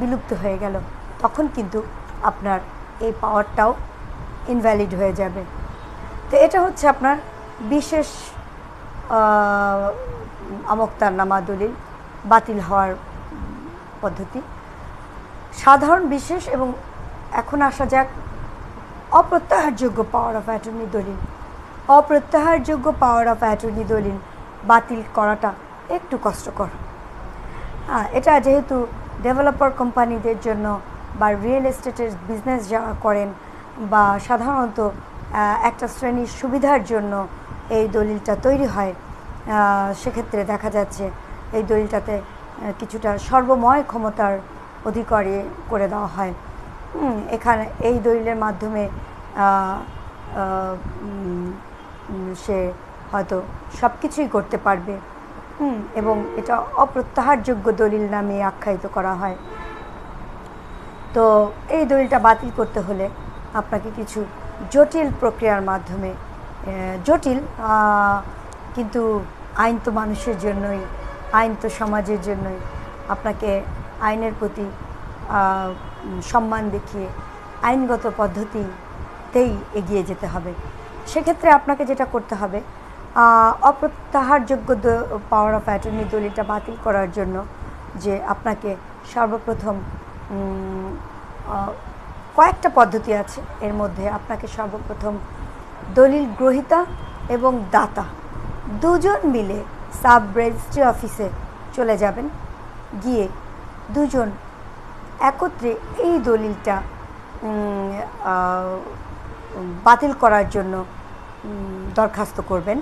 বিলুপ্ত হয়ে গেল, তখন কিন্তু আপনার এই পাওয়ারটাও ইনভ্যালিড হয়ে যাবে। তো এটা হচ্ছে আপনার বিশেষ আমক্তারনামা দলিল, বাতিল হওয়ার পদ্ধতি। সাধারণ, বিশেষ এবং এখন আসা যাক অপ্রত্যাহারযোগ্য পাওয়ার অফ অ্যাটর্নি দলিল। অপ্রত্যাহারযোগ্য পাওয়ার অফ অ্যাটর্নি দলিল বাতিল করাটা একটু কষ্টকর। হ্যাঁ এটা যেহেতু ডেভেলপার কোম্পানিদের জন্য বা রিয়েল এস্টেটের বিজনেস যারা করেন বা সাধারণত একটা শ্রেণির সুবিধার জন্য এই দলিলটা তৈরি হয় সেক্ষেত্রে দেখা যাচ্ছে এই দলিলটাতে কিছুটা সর্বময় ক্ষমতার অধিকারী করে দেওয়া হয়। এখানে এই দলিলের মাধ্যমে সে হয়তো সব কিছুই করতে পারবে। হুম, এবং এটা অপ্রত্যাহারযোগ্য দলিল নামে আখ্যায়িত করা হয়। তো এই দলিলটা বাতিল করতে হলে আপনাকে কিছু জটিল প্রক্রিয়ার মাধ্যমে জটিল কিন্তু আইন তো মানুষের জন্যই আইন তো সমাজের জন্যই। আপনাকে আইনের প্রতি সম্মান দেখিয়ে আইনগত পদ্ধতিতেই এগিয়ে যেতে হবে। সেক্ষেত্রে আপনাকে যেটা করতে হবে অপ্রত্যাহারযোগ্য পাওয়ার অফ অ্যাটর্নি দলিলটা বাতিল করার জন্য যে আপনাকে সর্বপ্রথম কয়েকটা পদ্ধতি আছে। এর মধ্যে আপনাকে সর্বপ্রথম দলিল গ্রহীতা এবং দাতা দুজন মিলে সাব রেজিস্ট্রি অফিসে চলে যাবেন। গিয়ে দুজন একত্রে এই দলিলটা বাতিল করার জন্য দরখাস্ত করবেন।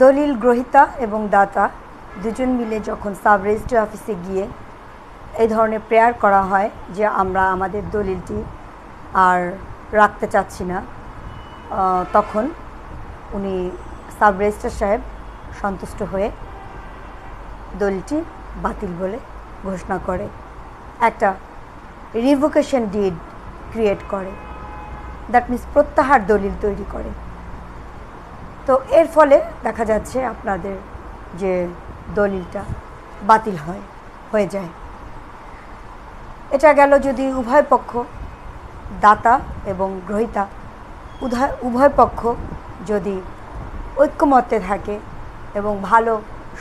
দলিল গ্রহীতা এবং দাতা দুজন মিলে যখন সাব রেজিস্ট্রি অফিসে গিয়ে এই ধরনের প্রেয়ার করা হয় যে আমরা আমাদের দলিলটি আর রাখতে চাচ্ছি না তখন উনি সাব রেজিস্ট্রার সাহেব সন্তুষ্ট হয়ে দলিলটি বাতিল বলে ঘোষণা করে। একটা রিভোকেশন ডিড ক্রিয়েট করে। দ্যাট মিন্স প্রত্যাহার দলিল তৈরি করে। তো এর ফলে দেখা যাচ্ছে আপনাদের যে দলিলটা বাতিল হয়, হয়ে যায়। এটা গেল যদি উভয় পক্ষ, দাতা এবং গ্রহীতা উভয় উভয় পক্ষ যদি ঐক্যমত্যে থাকে এবং ভালো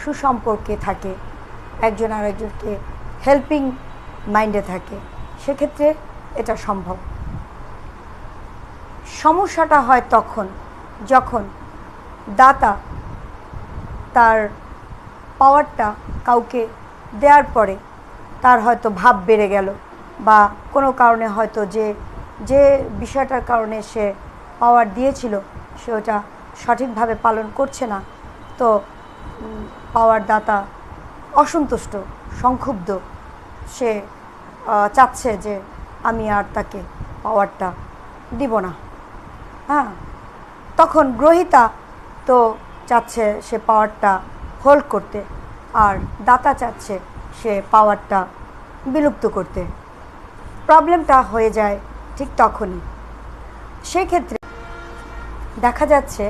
সুসম্পর্কে থাকে, একজন আরেকজনকে হেল্পিং মাইন্ডে থাকে, সেক্ষেত্রে এটা সম্ভব। সমস্যাটা হয় তখন, যখন দাতা তার পাওয়ারটা কাউকে দেওয়ার পরে তার হয়তো ভাব বেড়ে গেল বা কোনো কারণে হয়তো যে যে বিষয়টার কারণে সে পাওয়ার দিয়েছিল, সে ওটা সঠিকভাবে পালন করছে না। তো পাওয়ার দাতা অসন্তুষ্ট, সংক্ষুব্ধ, সে চাচ্ছে যে আমি আর তাকে পাওয়ারটা দিব না। হ্যাঁ তখন গ্রহিতা তো চাচ্ছে সে পাওয়ারটা হোল্ড করতে, আর দাতা চাচ্ছে সে পাওয়ারটা বিলুপ্ত করতে। প্রবলেমটা হয়ে যায় ঠিক তখনই। সেক্ষেত্রে দেখা যাচ্ছে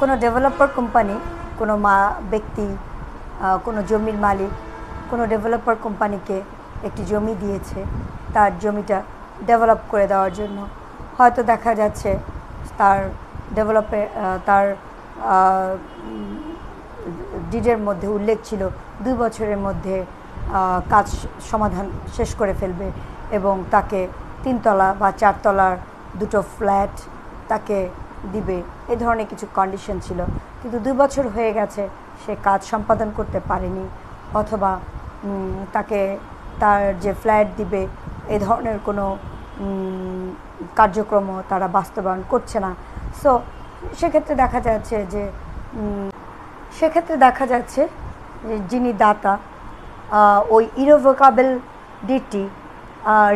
কোনো ডেভেলপার কোম্পানি কোনো মা, ব্যক্তি কোনো জমির মালিক, কোনো ডেভেলপার কোম্পানিকে একটি জমি দিয়েছে, তার জমিটা ডেভেলপ করে দেওয়ার জন্য। হয়তো দেখা যাচ্ছে তার ডেভেলপে তার ডিডের মধ্যে উল্লেখ ছিল দুই বছরের মধ্যে কাজ সমাধান শেষ করে ফেলবে এবং তাকে তিনতলা বা চারতলার দুটো ফ্ল্যাট তাকে দিবে। এ ধরনের কিছু কন্ডিশন ছিল। কিন্তু দুই বছর হয়ে গেছে সে কাজ সম্পাদন করতে পারেনি অথবা তাকে তার যে ফ্ল্যাট দিবে এ ধরনের কোনো উম, কার্যক্রমও তারা বাস্তবায়ন করছে না। সো সেক্ষেত্রে দেখা যাচ্ছে যে সেক্ষেত্রে দেখা যাচ্ছে যে যিনি দাতা ওই ইরোভোকাবেল ডিটি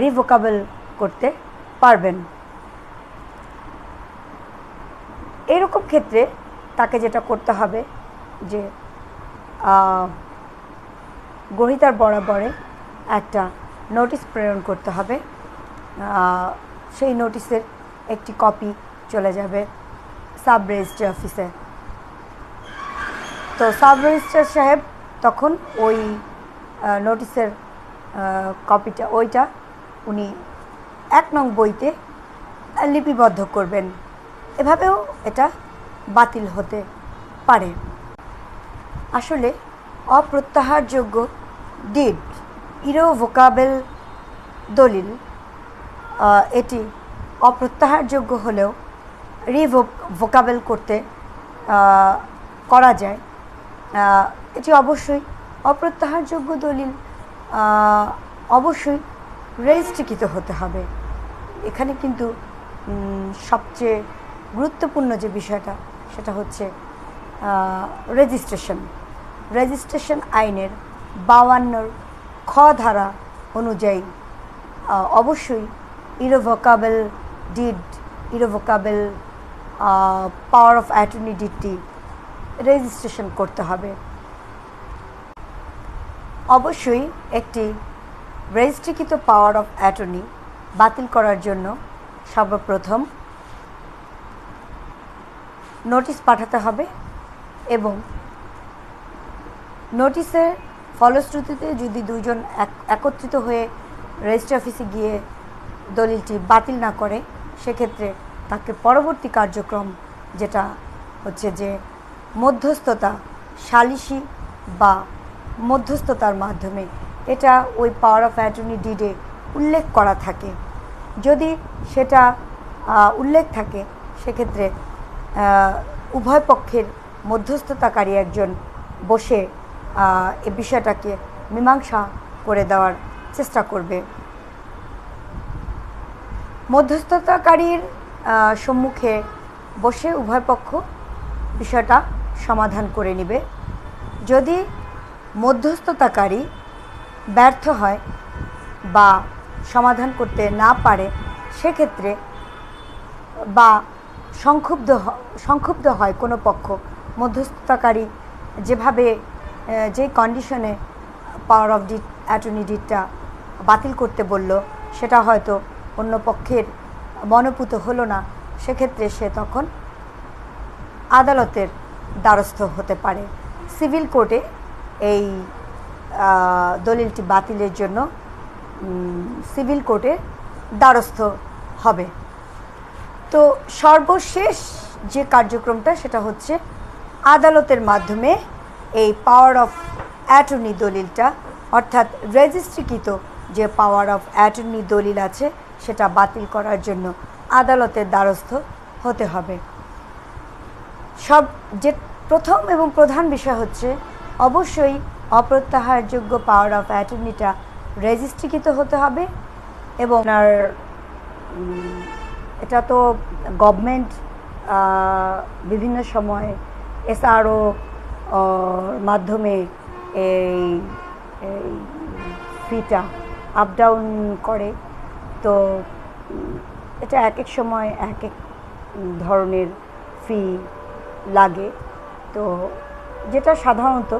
রিভোকাবেল করতে পারবেন। এরকম ক্ষেত্রে তাকে যেটা করতে হবে যে গ্রহিতার বরাবরে একটা নোটিশ প্রেরণ করতে হবে। সেই নোটিশের একটি কপি চলে যাবে। সাব রেজিস্ট্রি অফিসে। তো সাব রেজিস্ট্রার সাহেব তখন ওই নোটিশের কপিটা, ওইটা উনি এক নং বইতে লিপিবদ্ধ করবেন। এভাবেও এটা বাতিল হতে পারে। আসলে অপ্রত্যাহারযোগ্য ডিড ইরোভোকাবেল দলিল এটি অপ্রত্যাহারযোগ্য হলেও রিভোকাবেল করতে করা যায়। এটি অবশ্যই অপ্রত্যাহারযোগ্য দলিল। অবশ্যই রেজিস্ট্রিকৃত হতে হবে। এখানে কিন্তু সবচেয়ে গুরুত্বপূর্ণ যে বিষয়টা, সেটা হচ্ছে রেজিস্ট্রেশন রেজিস্ট্রেশন আইনের বাউান্নর খ ধারা অনুযায়ী অবশ্যই irrevocable deed irrevocable power of attorney ডিডটি registration করতে হবে। অবশ্যই একটি রেজিস্ট্রিকৃত পাওয়ার অফ অ্যাটর্নি বাতিল করার জন্য সর্বপ্রথম নোটিশ পাঠাতে হবে এবং নোটিশের ফলশ্রুতিতে যদি দুজন এক- একত্রিত হয়ে রেজিস্ট্রি অফিসে গিয়ে দলিলটি বাতিল না করে, সেক্ষেত্রে তাকে পরবর্তী কার্যক্রম যেটা হচ্ছে যে মধ্যস্থতা, সালিসি বা মধ্যস্থতার মাধ্যমে এটা ওই পাওয়ার অফ অ্যাটর্নি ডিডে উল্লেখ করা থাকে। যদি সেটা উল্লেখ থাকে, সেক্ষেত্রে উভয় পক্ষের মধ্যস্থতাকারী একজন বসে এ বিষয়টাকে মীমাংসা করে দেওয়ার চেষ্টা করবে। মধ্যস্থতাকারীর সম্মুখে বসে উভয় পক্ষ বিষয়টা সমাধান করে নেবে। যদি মধ্যস্থতাকারী ব্যর্থ হয় বা সমাধান করতে না পারে, সেক্ষেত্রে বা সংক্ষুব্ধ সংক্ষুব্ধ হয় কোনো পক্ষ, মধ্যস্থতাকারী যেভাবে যে কন্ডিশনে পাওয়ার অফ ডিট অ্যাটর্নি ডিটটা বাতিল করতে বলল, সেটা হয়তো অন্য পক্ষের মনোপুত হলো না, সেক্ষেত্রে সে তখন আদালতের দ্বারস্থ হতে পারে। সিভিল কোর্টে এই দলিলটি বাতিলের জন্য সিভিল কোর্টে দ্বারস্থ হবে। তো সর্বশেষ যে কার্যক্রমটা, সেটা হচ্ছে আদালতের মাধ্যমে এই পাওয়ার অফ অ্যাটর্নি দলিলটা, অর্থাৎ রেজিস্ট্রিকৃত যে পাওয়ার অফ অ্যাটর্নি দলিল আছে সেটা বাতিল করার জন্য আদালতের দ্বারস্থ হতে হবে। সব যে প্রথম এবং প্রধান বিষয় হচ্ছে, অবশ্যই অপ্রত্যাহারযোগ্য পাওয়ার অফ অ্যাটর্নিটা রেজিস্ট্রিকৃত হতে হবে এবং আপনার এটা তো গভর্নমেন্ট বিভিন্ন সময় এসআরও মাধ্যমে এই ফিটা আপ ডাউন করে। তো এটা এক এক সময় এক এক ধরনের ফি লাগে। তো, যেটা সাধারণত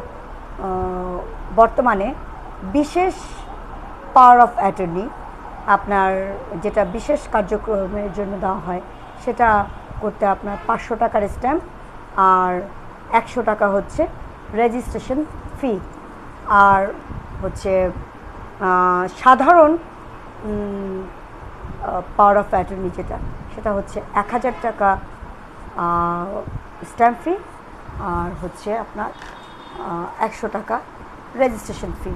বর্তমানে বিশেষ পাওয়ার অফ অ্যাটর্নি আপনার যেটা বিশেষ কার্যক্রমের জন্য দেওয়া হয়, সেটা করতে আপনার পাঁচশো টাকার স্ট্যাম্প আর একশো টাকা হচ্ছে রেজিস্ট্রেশন ফি আর হচ্ছে সাধারণ পাওয়ার অফ অ্যাটর্নি যেটা, সেটা হচ্ছে এক হাজার টাকা স্ট্যাম্প ফি আর হচ্ছে আপনার একশো টাকা রেজিস্ট্রেশন ফি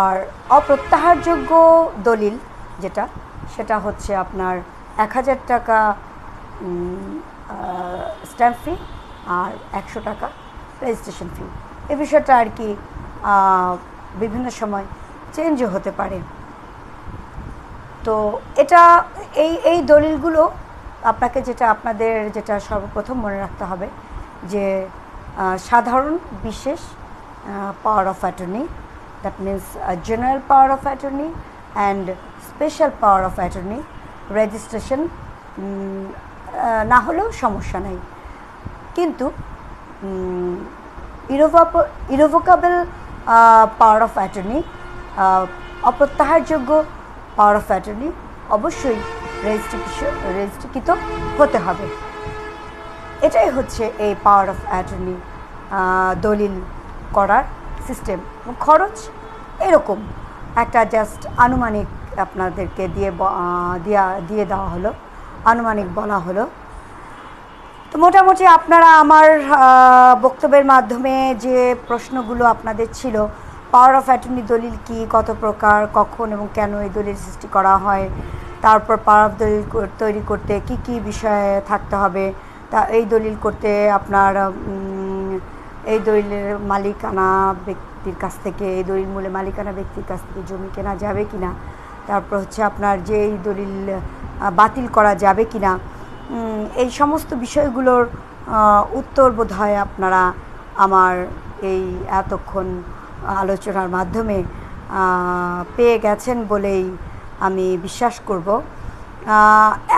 আর অপ্রত্যাহারযোগ্য দলিল যেটা, সেটা হচ্ছে আপনার এক হাজার টাকা স্ট্যাম্প ফি আর একশো টাকা রেজিস্ট্রেশন ফি এ বিষয়টা আর কি বিভিন্ন সময় চেঞ্জও হতে পারে। তো এটা এই এই দলিলগুলো আপনাকে যেটা, আপনাদের যেটা সর্বপ্রথম মনে রাখতে হবে যে সাধারণ, বিশেষ power of attorney that means general power of attorney and special power of attorney registration না হলেও সমস্যা নেই। কিন্তু ইরোভোকাবেল পাওয়ার অফ অ্যাটর্নি অপ্রত্যাহারযোগ্য পাওয়ার অফ অ্যাটর্নি অবশ্যই রেজিস্ট্রিকৃত হতে হবে। এটাই হচ্ছে এই পাওয়ার অফ অ্যাটর্নি দলিল করার সিস্টেম খরচ এরকম। একটা জাস্ট আনুমানিক আপনাদেরকে দিয়ে দিয়া, দিয়ে দেওয়া হলো। আনুমানিক বলা হলো। তো মোটামুটি আপনারা আমার বক্তব্যের মাধ্যমে যে প্রশ্নগুলো আপনাদের ছিল পাওয়ার অফ অ্যাটর্নি দলিল কি, কত প্রকার, কখন এবং কেন এই দলিল সৃষ্টি করা হয়, তারপর পাওয়ার অফ দলিল তৈরি করতে কি কি বিষয়ে থাকতে হবে, তা এই দলিল করতে আপনার এই দলিলের মালিকানা ব্যক্তির কাছ থেকে, এই দলিল মূলে মালিকানা ব্যক্তির কাছ থেকে জমি কেনা যাবে কি না তারপর হচ্ছে আপনার যে এই দলিল বাতিল করা যাবে কি না এই সমস্ত বিষয়গুলোর উত্তর বোধ হয় আপনারা আমার এই এতক্ষণ আলোচনার মাধ্যমে পেয়ে গেছেন বলেই আমি বিশ্বাস করব।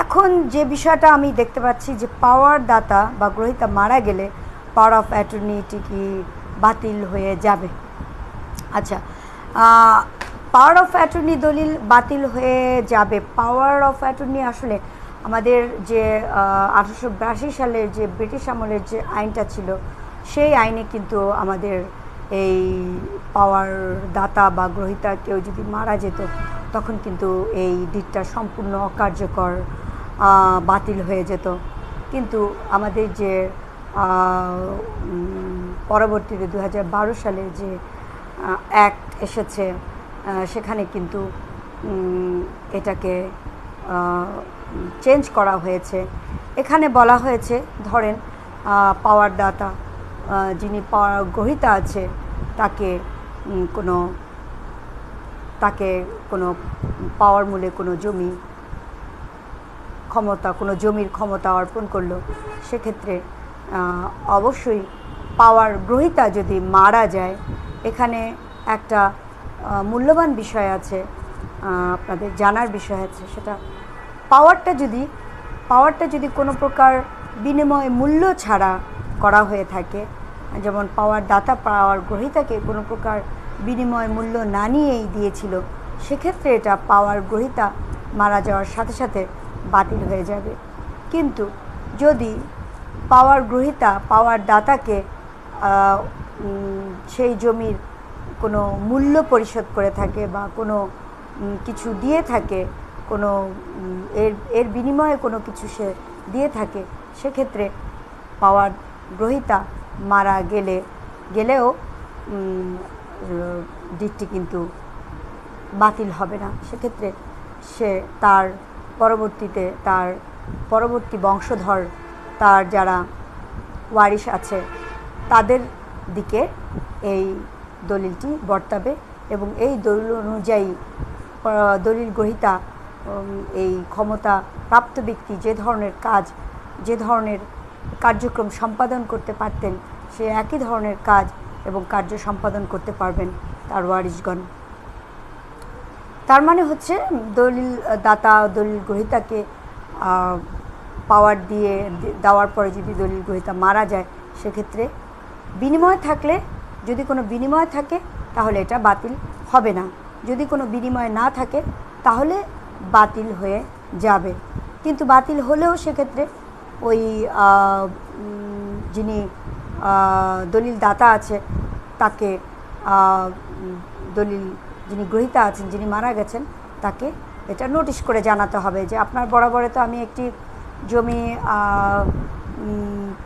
এখন যে বিষয়টা আমি দেখতে পাচ্ছি যে পাওয়ার দাতা বা গ্রহিতা মারা গেলে পাওয়ার অফ অ্যাটর্নিটি কি বাতিল হয়ে যাবে। আচ্ছা পাওয়ার অফ অ্যাটর্নি দলিল বাতিল হয়ে যাবে। পাওয়ার অফ অ্যাটর্নি আসলে আমাদের যে আঠারোশো বিরাশি সালের যে ব্রিটিশ আমলের যে আইনটা ছিল, সেই আইনে কিন্তু আমাদের এই পাওয়ার দাতা বা গ্রহিতা কেউ যদি মারা যেত, তখন কিন্তু এই দিকটা সম্পূর্ণ অকার্যকর বাতিল হয়ে যেত। কিন্তু আমাদের যে পরবর্তীতে দু হাজার বারো সালে যে অ্যাক্ট এসেছে সেখানে কিন্তু এটাকে চেঞ্জ করা হয়েছে। এখানে বলা হয়েছে, ধরেন পাওয়ার দাতা যিনি গ্রহিতা আছে, তাকে কোনো তাকে কোনো পাওয়ার মূলে কোনো জমি ক্ষমতা, কোনো জমির ক্ষমতা অর্পণ করল, সেক্ষেত্রে অবশ্যই পাওয়ার গ্রহিতা যদি মারা যায়, এখানে একটা মূল্যবান বিষয় আছে আপনাদের জানার বিষয় আছে, সেটা পাওয়ারটা যদি পাওয়ারটা যদি কোনো প্রকার বিনিময় মূল্য ছাড়া করা হয়ে থাকে। যেমন পাওয়ার দাতা, পাওয়ার গ্রহিতাকে কোনো প্রকার বিনিময় মূল্য না নিয়েই দিয়েছিল। সেক্ষেত্রে এটা পাওয়ার গ্রহিতা মারা যাওয়ার সাথে সাথে বাতিল হয়ে যাবে। কিন্তু যদি পাওয়ার গ্রহিতা, পাওয়ার দাতাকে সেই জমির কোনো মূল্য পরিশোধ করে থাকে বা কোনো কিছু দিয়ে থাকে, কোনো এর এর বিনিময়ে কোনো কিছু সে দিয়ে থাকে, সেক্ষেত্রে পাওয়ার গ্রহিতা মারা গেলে, গেলেও দিকটি কিন্তু বাতিল হবে না। সেক্ষেত্রে সে তার পরবর্তীতে তার পরবর্তী বংশধর, তার যারা ওয়ারিশ আছে, তাদের দিকে এই দলিলটি বর্তাবে এবং এই দলিল অনুযায়ী দলিল গ্রহিতা এই ক্ষমতা প্রাপ্ত ব্যক্তি যে ধরনের কাজ, যে ধরনের কার্যক্রম সম্পাদন করতে পারতেন, সে একই ধরনের কাজ এবং কার্য সম্পাদন করতে পারবেন তার ওয়ারিশগণ। তার মানে হচ্ছে দলিল দাতা দলিল গ্রহিতাকে পাওয়ার দিয়ে দেওয়ার পরে যদি দলিল গ্রহিতা মারা যায়, সেক্ষেত্রে বিনিময় থাকলে, যদি কোনো বিনিময় থাকে, তাহলে এটা বাতিল হবে না। যদি কোনো বিনিময় না থাকে, তাহলে বাতিল হয়ে যাবে। কিন্তু বাতিল হলেও সেক্ষেত্রে ওই যিনি দলিল দাতা আছে, তাকে দলিল যিনি গ্রহিতা আছেন, যিনি মারা গেছেন, তাকে এটা নোটিশ করে জানাতে হবে যে আপনার বরাবরে তো আমি একটি জমি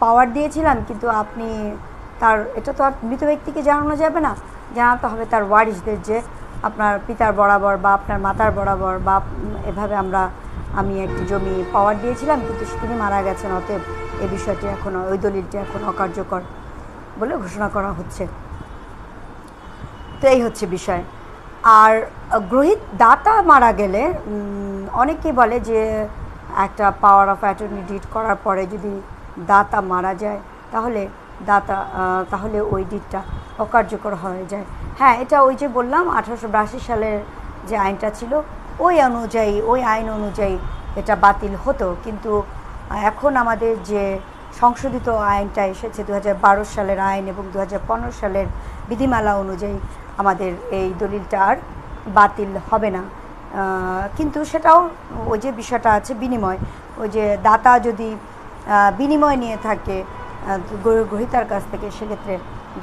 পাওয়ার দিয়েছিলাম, কিন্তু আপনি তার, এটা তো আর মৃত ব্যক্তিকে জানানো যাবে না। জানাতে হবে তার ওয়ারিশদের যে আপনার পিতার বরাবর বা আপনার মাতার বরাবর বা এভাবে আমরা আমি একটি জমি পাওয়ার দিয়েছিলাম, কিন্তু তিনি মারা গেছেন, অতএব এ বিষয়টি এখন, ওই দলিলটি এখন অকার্যকর বলে ঘোষণা করা হচ্ছে। তো এই হচ্ছে বিষয়। আর গ্রহিত দাতা মারা গেলে অনেকেই বলে যে একটা পাওয়ার অফ অ্যাটর্নি ডিট করার পরে যদি দাতা মারা যায়, তাহলে দাতা তাহলে ওই ডিটটা অকার্যকর হয়ে যায়। হ্যাঁ এটা ওই যে বললাম, আঠারোশো বিরাশি সালের যে আইনটা ছিল ওই অনুযায়ী, ওই আইন অনুযায়ী এটা বাতিল হতো। কিন্তু এখন আমাদের যে সংশোধিত আইনটা এসেছে দু হাজার বারো সালের আইন এবং দু হাজার পনেরো সালের বিধিমালা অনুযায়ী আমাদের এই দলিলটা আর বাতিল হবে না। কিন্তু সেটাও ওই যে বিষয়টা আছে বিনিময়, ওই যে দাতা যদি বিনিময় নিয়ে থাকে গ্রহীতার কাছ থেকে, সেক্ষেত্রে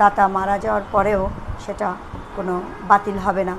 দাতা মারা যাওয়ার পরেও সেটা কোনো বাতিল হবে না।